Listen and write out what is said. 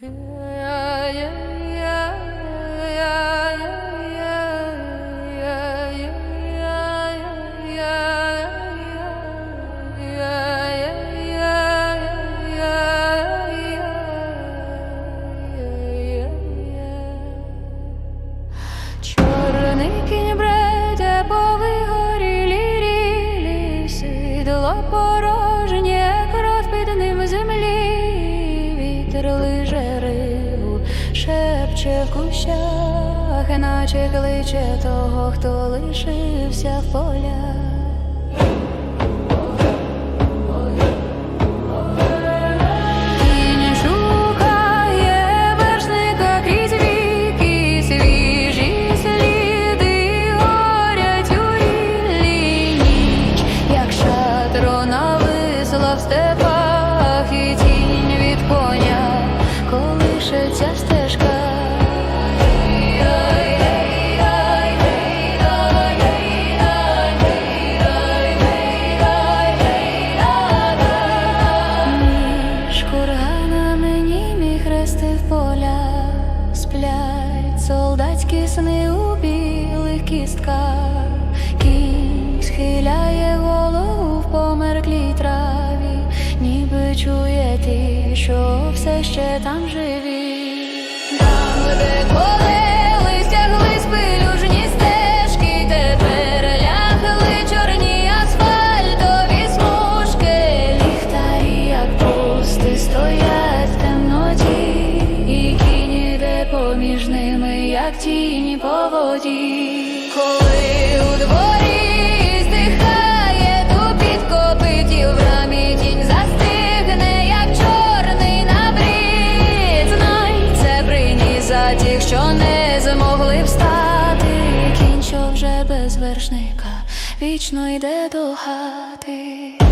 Чорний кінь бреде по вигорілі рілі, сидло в наче кличе того, хто лишився в полях. В степах, і тінь від коня колишеться стежка. В поля сплять. Солдатські сни у білих кістках, кінь схиляє голову в померклій траві, ніби чує ти, що все ще там живі. Там, де як тіні по воді. Коли у дворі здихає тупіт копитів, в рамі застигне, як чорний набрід. Знай, це приніс за тих, що не змогли встати. Кінь, що вже без вершника, вічно йде до хати.